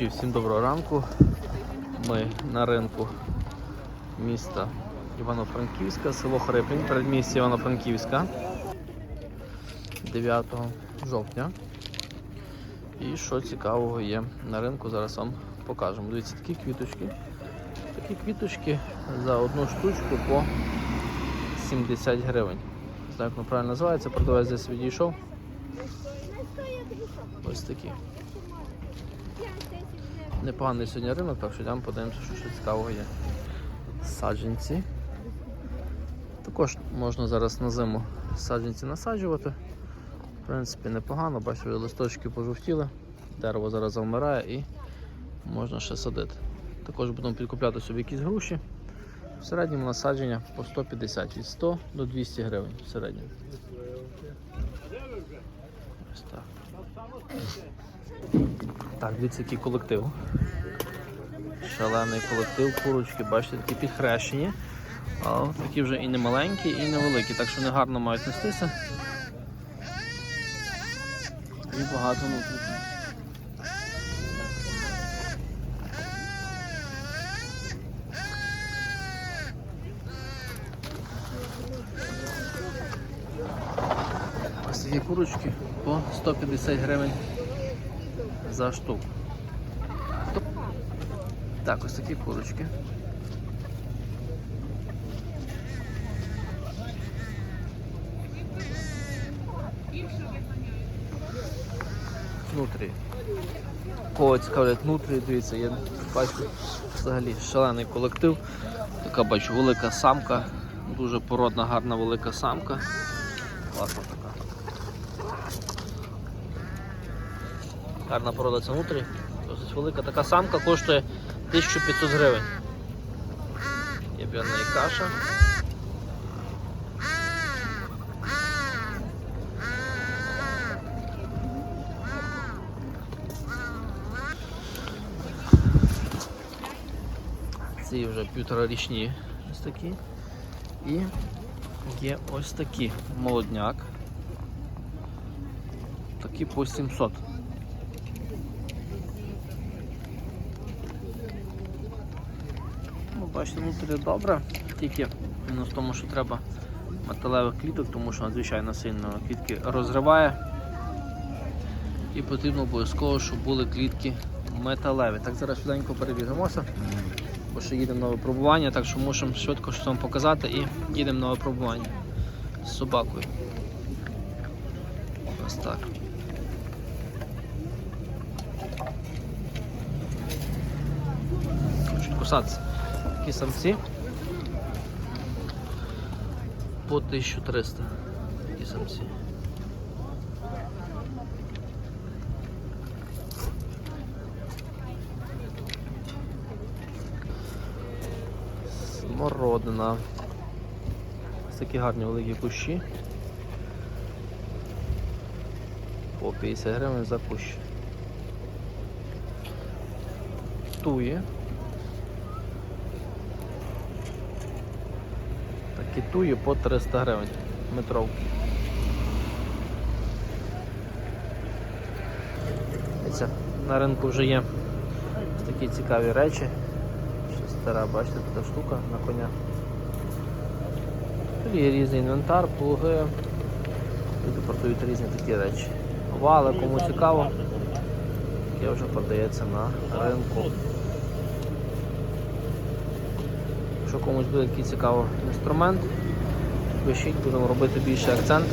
Глядачі, всім доброго ранку. Ми на ринку міста Івано-Франківська, село Хриплін, передмістя Івано-Франківська 9 жовтня. І що цікавого є на ринку, зараз вам покажемо. Дивіться, такі квіточки. Такі квіточки за одну штучку по 70 гривень. Не знаю, як воно правильно називається, продавець десь відійшов. Ось такі. Непоганий сьогодні ринок, так що йдемо подивимося, що ще цікавого є. Саджанці. Також можна зараз на зиму саджанці насаджувати. В принципі, непогано, бачу, листочки пожовтіли, дерево зараз завмирає і можна ще садити. Також будемо підкупляти собі якісь груші. В середньому насадження по 150 від 100 до 200 гривень в середньому. Ось так. Так, дивіться, який колектив. Шалений колектив, курочки, бачите, такі підхрещені. А такі вже і не маленькі, і не великі, так що вони гарно мають нестися. І багато внутрі. Ось такі курочки по 150 гривень за штуку. Так, ось такі курочки. Внутрі. Кого цікавлять внутрі, дивіться, я бачу взагалі шалений колектив. Така бачу велика самка, дуже породна, гарна велика самка. Класна така. Гарна порода це внутрі. Досить велика така самка коштує 1500 гривень. Є п'яна і каша. Ці вже півторарічні ось такі. І є ось такі молодняк. Такі по 700. Ну, бачите, внутрі добре, тільки мінус в тому, що треба металевих кліток, тому що надзвичайно сильно клітки розриває. І потрібно обов'язково, щоб були клітки металеві. Так, зараз швиденько перебігаємося, бо ще їдемо на випробування, так що мусимо швидко щось вам показати і їдемо на випробування з собакою. Ось так. Кусатися. Такі самці по 1300. Такі самці. Смородина. Ось такі гарні великі кущі. По 50 гривень за кущ. Туї. Такі туї по 300 гривень метровки. На ринку вже є ось такі цікаві речі. Ще стара, бачите, така штука на коня. Тут є різний інвентар, плуги. Люди продають різні такі речі. Вали, кому цікаво, яке вже продається на ринку. Якщо комусь буде такий цікавий інструмент, пишіть, будемо робити більше акцент,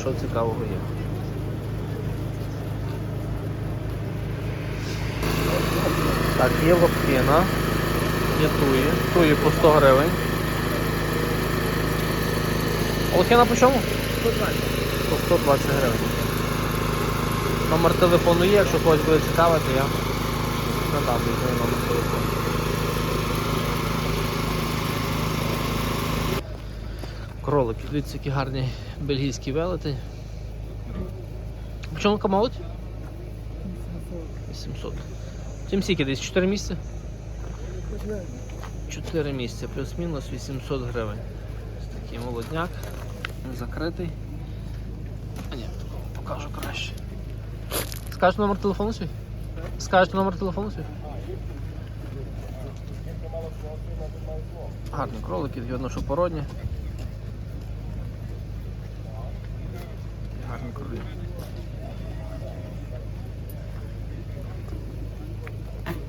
що цікавого є. Так, є лапкина, є туї, туї по 100 гривень. Лохина по чому? 120. По 120 гривень. Номер телефону є, якщо когось буде цікавити, я надам візьму номер телефону. Кролики, дивіться, які гарні бельгійські велети. Така молодь? 800. Чим скільки десь 4 місяці? 4 місяці, плюс-мінус 800 гривень. Ось такий молодняк, закритий. А ні, покажу краще. Скажеш номер телефону свій? Скажете номер телефону свій? Гарні кролики, видно, що породні. Гарні кролики.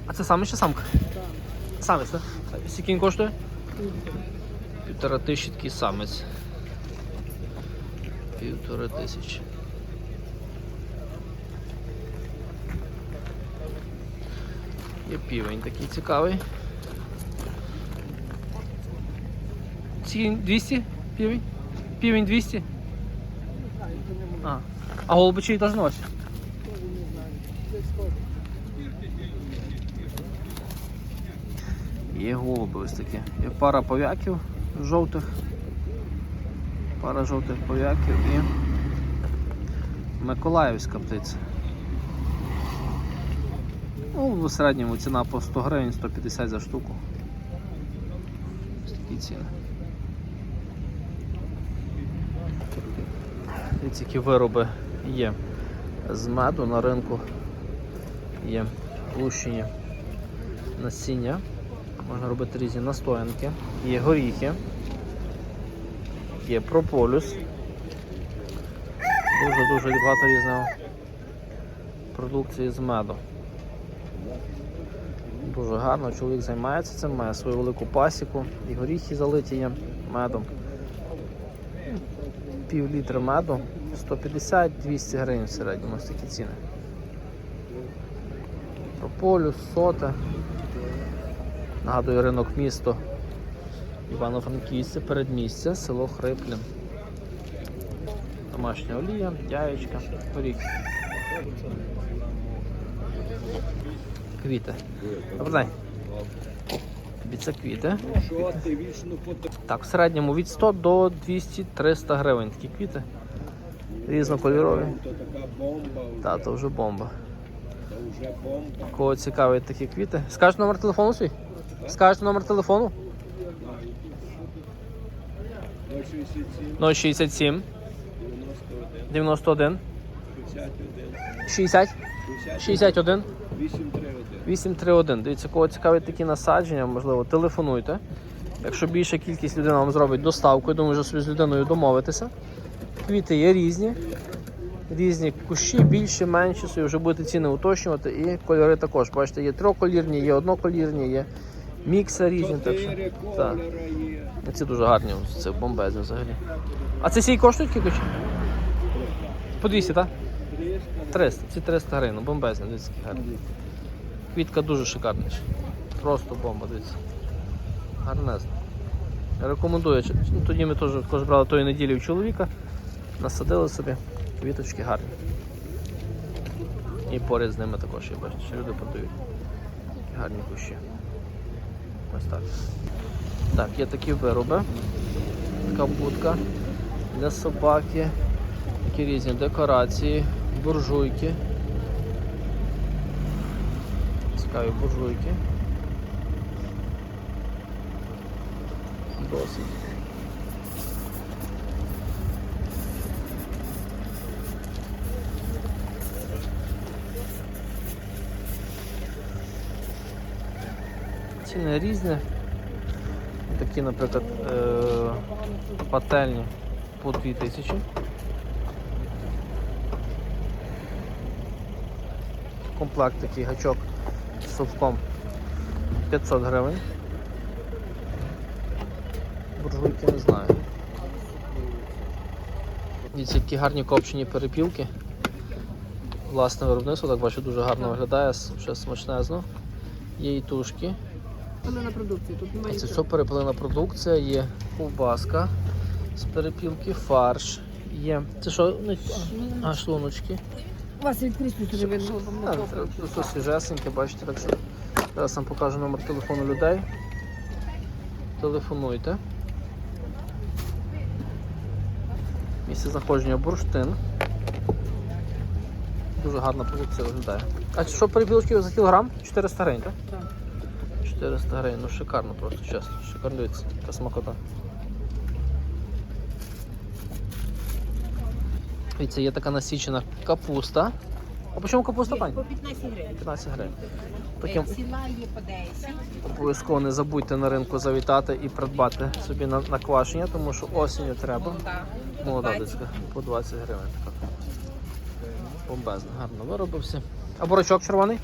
А це саме чи самка? Самець, так? Скільки він коштує? Півтора тисячі такий самець. Півтора тисячі. Є півень такий цікавий. Ці 200 півень? Півень 200? А, а голубичі теж на Є голуби ось такі. Є пара пов'яків жовтих. Пара жовтих пов'яків і Миколаївська птиця. Ну, в середньому ціна по 100 гривень, 150 за штуку. Ось такі ціни. Дивіться, які вироби є з меду на ринку. Є лущені насіння. Можна робити різні настоянки. Є горіхи, є прополюс. Дуже-дуже багато різного продукції з меду. Дуже гарно, чоловік займається цим, має свою велику пасіку, і горіхи залиті є медом. Пів літра меду, 150-200 гривень в середньому ось такі ціни. Прополюс, сота. Нагадую ринок місто Івано-Франківське, передмістя, село Хриплін. Домашня олія, яєчка, горіх. Квіти. Тобі це квіти. Так, в середньому від 100 до 200-300 гривень такі квіти. Різнокольорові. Та, то вже бомба. Кого цікавить такі квіти? Скажеш номер телефону свій? Скажеш номер телефону? 067, 067 91 91, 51, 60 61 831. 831. Дивіться, кого цікавить такі насадження, можливо, телефонуйте. Якщо більша кількість людей вам зробить доставку, я думаю, що собі з людиною домовитися. Квіти є різні. Різні кущі, більші, менші, собі вже будете ціни уточнювати. І кольори також. Бачите, є трьохколірні, є одноколірні, є мікси різні. Так що, так. Ці дуже гарні, це бомбезні взагалі. А це сій коштують кількочі? По 200, так? 300. 300, ці 300 гривень, ну, бомбезні, дивіться, які гарні. Квітка дуже шикарна. Просто бомба, дивіться. Гарнезна. Рекомендую. Ну, тоді ми теж також брали тої неділі в чоловіка, насадили собі, квіточки гарні. І поряд з ними також є, бачите, що люди продають. Гарні кущі. Ось так. Так, є такі вироби. Така будка для собаки. Такі різні декорації, буржуйки. Цікаві буржуйки. Досить. Ціни різні. Такі, наприклад, е- пательні по 2000. Комплект такий гачок з совком 500 гривень. Буржуйки не знаю. Дивіться, які гарні копчені перепілки. Власне виробництво, так бачу, дуже гарно виглядає, ще смачнезно. Є і тушки. Пилена продукція, тут немає. Це все перепилена продукція, є ковбаска з перепілки, фарш. Є. Це що? Ну, А, шлуночки. У вас відкрито вже видно, свіжесеньке, бачите, так що зараз вам покажу номер телефону людей. Телефонуйте. Місце знаходження бурштин. Дуже гарна продукція виглядає. А що перепілочки за кілограм? 400 гривень, так? Так. 400 гривень, ну шикарно просто, чесно. Шикарно дивіться, така смакота. Дивіться, є така насічена капуста. А по чому капуста, пані? По 15 гривень. 15 гривень. Таким Сіла є по 10. обов'язково не забудьте на ринку завітати і придбати собі на, на квашення, тому що осінню треба. Молода дитська по 20 гривень. Така. Бомбезно, гарно виробився. А бурачок червоний?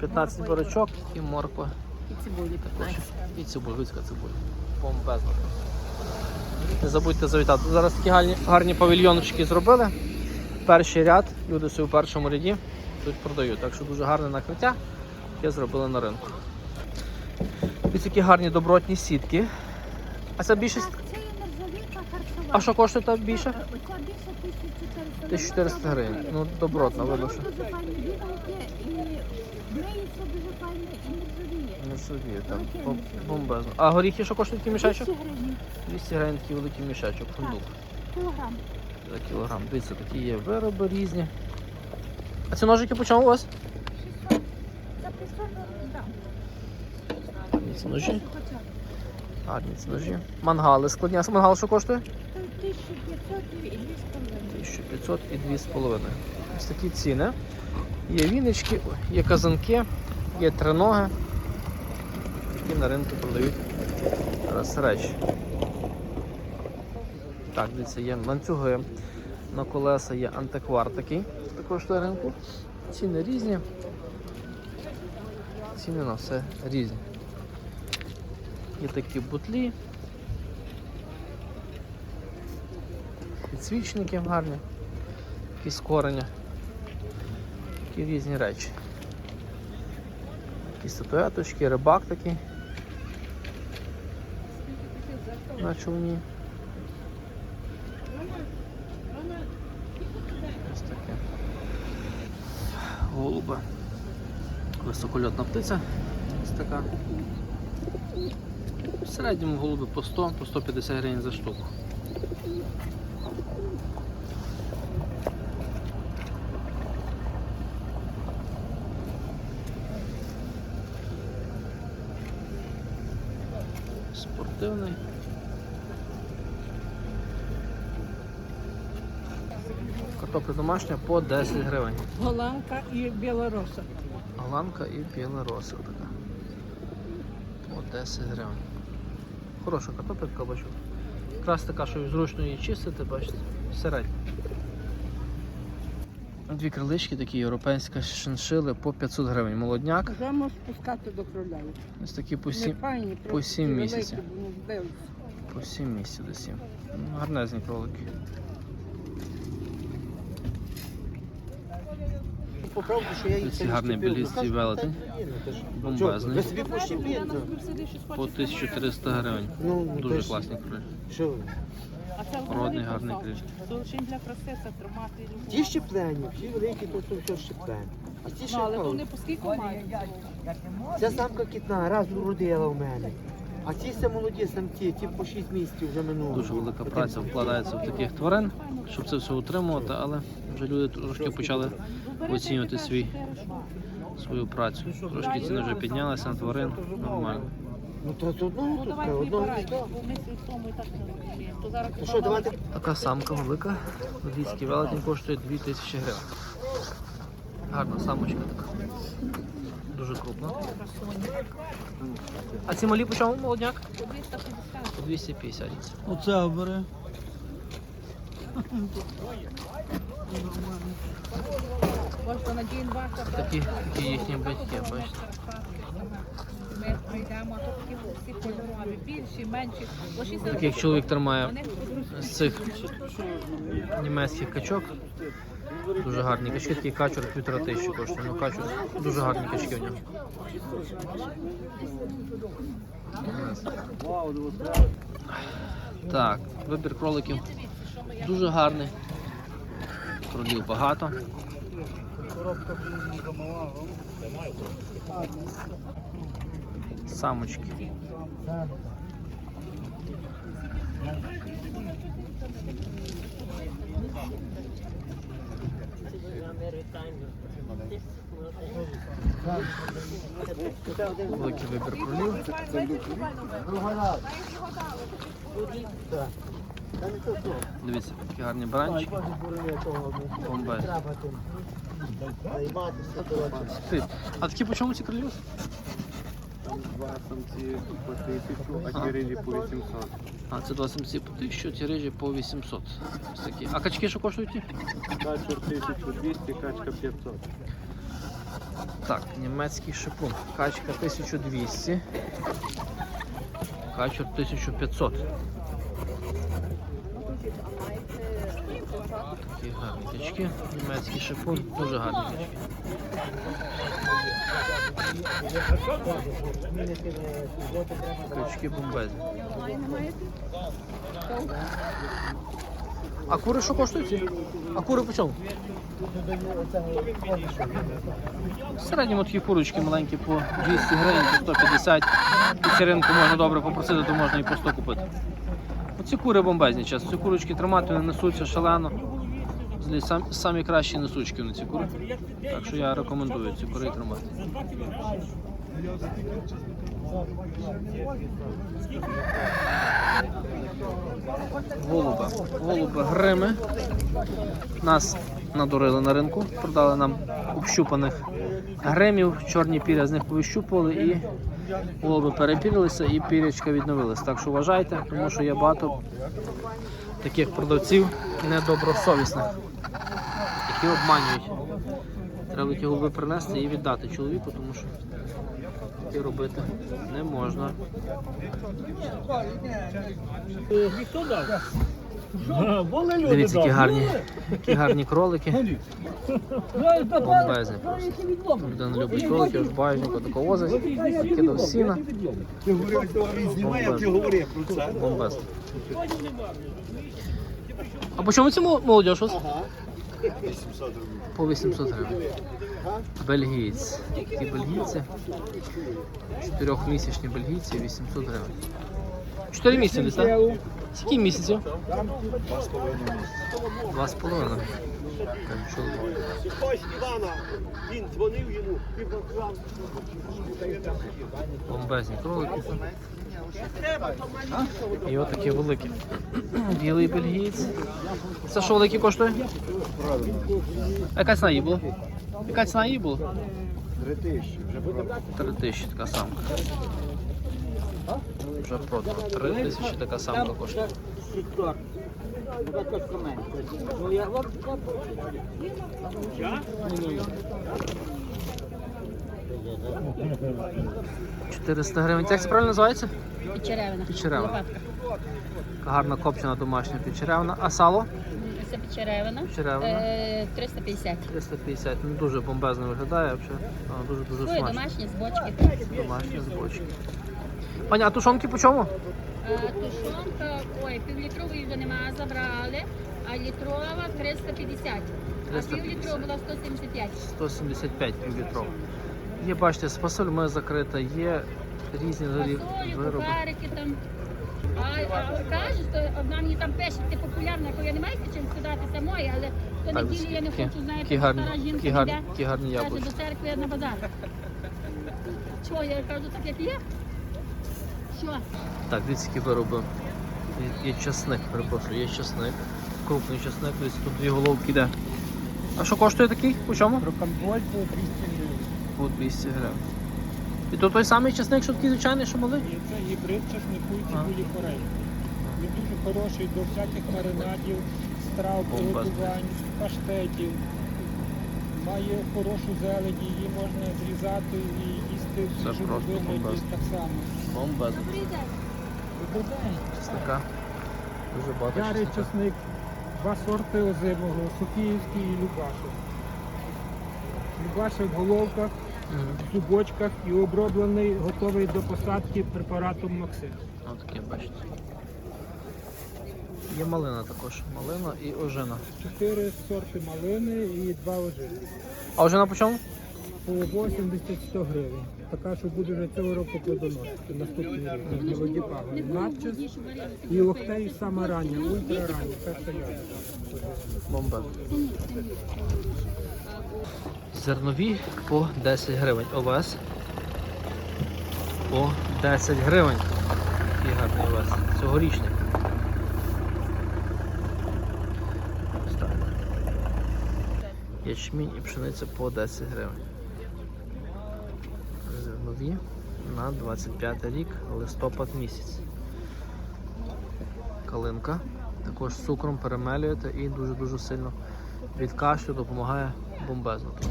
15 гривень. 15 бурачок і морква. І цибулі 15. І цибуль, вицька цибуль. Бомбезно. Не забудьте завітати. Зараз такі гарні, гарні павільйончики зробили. Перший ряд, люди собі в першому ряді тут продають. Так що дуже гарне накриття, яке зробили на ринку. Ось такі гарні добротні сітки. А це більшість. А що коштує та більше? Оця більше 1400. 1400 гривень. Ну, добротно, видно, що. Греється дуже файно і нержавіє. Не собі, там бом- бомбезно. А горіхи що коштують такий мішечок? 200 гривень 200 гривень такий великий мішечок, фундук кілограм. за кілограм. Дивіться, такі є вироби різні. А ці ножики по чому у вас? За 500 грам. Гарні ці ножі. Гарні ці ножі. Мангали складні. А мангал що коштує? Це 1500 і 2,5. 1500 і 2,5. Ось такі ціни. Є віночки, є казанки, є триноги. Які на ринку продають речі. Так, дивіться, є ланцюги на колеса, є антиквар такий, також на ринку. Ціни різні. Ціни на все різні. Є такі бутлі. Підсвічники гарні, якісь корення, такі різні речі. Якісь статуеточки, рибак такий. На човні. Ось таке. Голуба. Високольотна птиця. Ось така. В середньому голуби по 100, по 150 гривень за штуку. Спортивний. Картопля домашня по 10 гривень. Голландка і білороса. Голландка і білороса така. По 10 гривень. Хороша картопля бачу. Якраз така, що зручно її чистити, бачите, середня. Дві крилички такі європейські шиншили по 500 гривень. Молодняк. Вже можеш пускати до кроля. Ось такі по Не 7, файні, по просто сім великі, місяців. ну, по 7 місяців до 7. Ну, гарнезні кролики. Поправку, що я їх Ці гарні білісті велетень. Бомбезний. Ви собі. По 1300 гривень. Ну, Дуже класні кролі. Що ви? Породний гарний криль. Золочин для процесу тримати. Ті щеплені, всі великі, то все щеплені. А ті ще Ну, але мало. вони по скільки мають? Ця самка кітна, раз уродила в мене. А ці все молоді самці, ті по 6 місяців вже минуло. Дуже велика праця вкладається в таких тварин, щоб це все утримувати, але вже люди трошки почали оцінювати свій, свою працю. Трошки ціни вже піднялися на тварин. Нормально. Ну то з одного тут, Давай одного вибирай, міста. бо ми в тому і так не розуміємо. То зараз То що, давайте Така самка велика. Львівський велетень коштує 2000 гривень. Гарна самочка така. Дуже крупна. А ці малі по чому молодняк? По 250. Оце обери. Боже, надіємо ваша. Такі, такі їхні батьки, бачите. Прийдемо, а то такі всі кольорові, більші, менші. Такий чоловік тримає з цих німецьких качок. Дуже гарні качки, такий качур півтора тисячі коштує. Ну качур, дуже гарні качки в нього. Так, вибір кроликів дуже гарний. Кролів багато. Самочки. Великий вибір кролів. Дивіться, такі гарні баранчики. Ти, А такі по чому ці крильос? Два самці по тисячу, а ті рижі по 800. А, це два самці по 1000, ці рижі по 800. Ось такі. А качки що коштують ті? Качур 1200, качка 500. Так, німецький шипун. Качка 1200. Качур 1500. Такі гарні качки. Німецький шипун. Дуже гарні качки. Качки бомбезні. А кури що коштують? А кури по чому? В середньому такі курочки маленькі по 200 гривень, по 150. Під ринку можна добре попросити, то можна і по 100 купити. Оці кури бомбезні, чесно. Ці курочки тримати вони несуться шалено. Сам, самі кращі носучки на ці кури. Так що я рекомендую ці кури тримати. Голуба. Голуба грими. Нас надурили на ринку, продали нам общупаних гримів, чорні піря з них повищупували і голуби перепірилися і пірячка відновились. Так що вважайте, тому що є багато таких продавців недобросовісних, які обманюють. Треба ті голуби принести і віддати чоловіку, тому що таке робити не можна. Дивіться, які гарні, які гарні кролики. Бомбезні просто. Людина любить кроликів, аж багажника тако возить, кидав сіна. Бомбезно. Бомбезно. А по чому мол- молодіж у вас? По 800 гривень. Бельгійці. Такі бельгійці. Чотирьохмісячні бельгійці 800 гривень. Чотири місяці десь, так? Скільки місяців? Два з половиною. Так, чоловік. Ось Івана, він дзвонив йому і поклав. Бомбезні кролики. І отакі великі. Білий бельгієць. Це що великі коштує? А Яка ціна її була? Яка ціна її була? Три тисячі. Три тисячі така самка. Вже продано. Три тисячі така самка коштує. Чотириста гривень. Як це правильно називається? Печеревина. Печеревина. Гарна копчена домашня печеревна. А сало? Це печеревина. Печеревина. Е, 350. 350. Ну дуже бомбезно виглядає взагалі. А, Дуже дуже Своє смачно. домашні з бочки. Домашні з бочки. Пані, а тушонки по чому? Е, Тушонка, ой, півлітрової вже нема, забрали, а літрова 350. А 350. півлітрова була 175. 175 півлітров. Є, бачите, з фасольми закрита, є різні Фасолі, вироби. кухарики там. А, а кажуть, то одна мені там пише, ти популярна, яку я не маю чим сказати, це моє, але то Так, неділі я не хочу, знаєте, які бо гарні- стара жінка які гарні- йде, які гарні каже, яблуки. до церкви на базар. Чого, я кажу, так як є? Що? Так, дивіться, які вироби. Є, є часник, перепрошую, є часник. Крупний часник, десь тут дві головки йде. А що коштує такий? По чому? Рокамболь по 200 гривень. По 200 гривень. І то той самий часник, що такий звичайний, що малий? І це гібрид часнику і цибулі форель. Він дуже хороший до всяких маринадів, страв, приготувань, паштетів. Має хорошу зелень, її можна зрізати і їсти в Це просто вигляді так само. Бомбезно. Добрий день. Часника. Дуже багато Ярий часника. часник, два сорти озимого, Софіївський і Любашев. Любашев в головках, в зубочках і оброблений, готовий до посадки препаратом Максим. Отаке, бачите. Є малина також. Малина і ожина. Чотири сорти малини і два ожини. А ожина по чому? По 80-100 гривень така, що буде вже цього року плодоносити. Наступний рік Надчас і Охтей сама рання, ультра рання, перша ягода. Бомба. Зернові по 10 гривень. Овес по 10 гривень. Такий гарний овес. Цьогорічний. Ячмінь і пшениця по 10 гривень. Зернові на 25 рік, листопад місяць. Калинка. Також з цукром перемелюєте і дуже-дуже сильно від кашлю допомагає бомбезно. тут.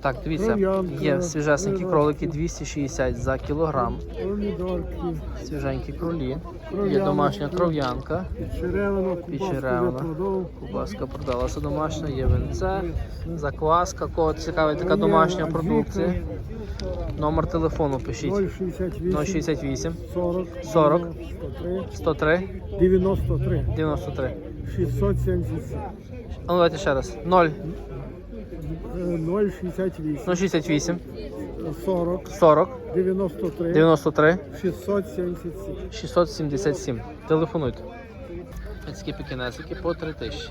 Так, дивіться, є свіжесенькі кролики 260 за кілограм, свіженькі кролі, є домашня кров'янка, продав. кубаска продалася домашня, є винце, закваска, кого цікавить така домашня продукція. Номер телефону пишіть. 068 068 40 40 103 103 93 93. 677 А ну давайте ще раз. 0 Е, 068 068 40 40 93 93 677 677. Телефонуйте. Такі пікінесики по 3 тисячі.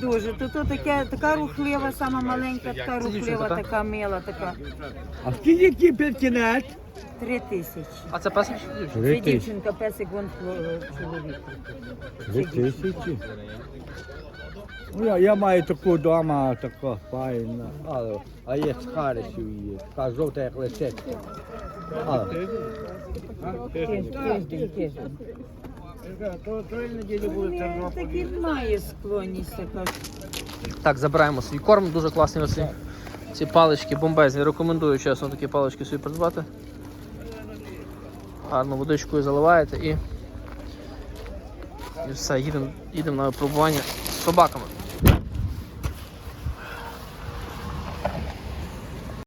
Дуже. То, то таке, така рухлива, сама маленька, така рухлива, така мила, така. А скільки п'ять кінець? Три тисячі. А це песик чи дівчинка? Це дівчинка, песик, вон чоловік. Дві тисячі. Ну, я, я маю таку вдома, така файна, але, а є з харисів її, така жовта, як лисичка. Але, Тиждень, тиждень, тиждень. Такий має склонність така. Так, забираємо свій корм. Дуже класні оці ці палички бомбезні. Рекомендую чесно такі палички собі придбати. Гарно водичкою заливаєте і, і все, їдемо їдемо на випробування з собаками.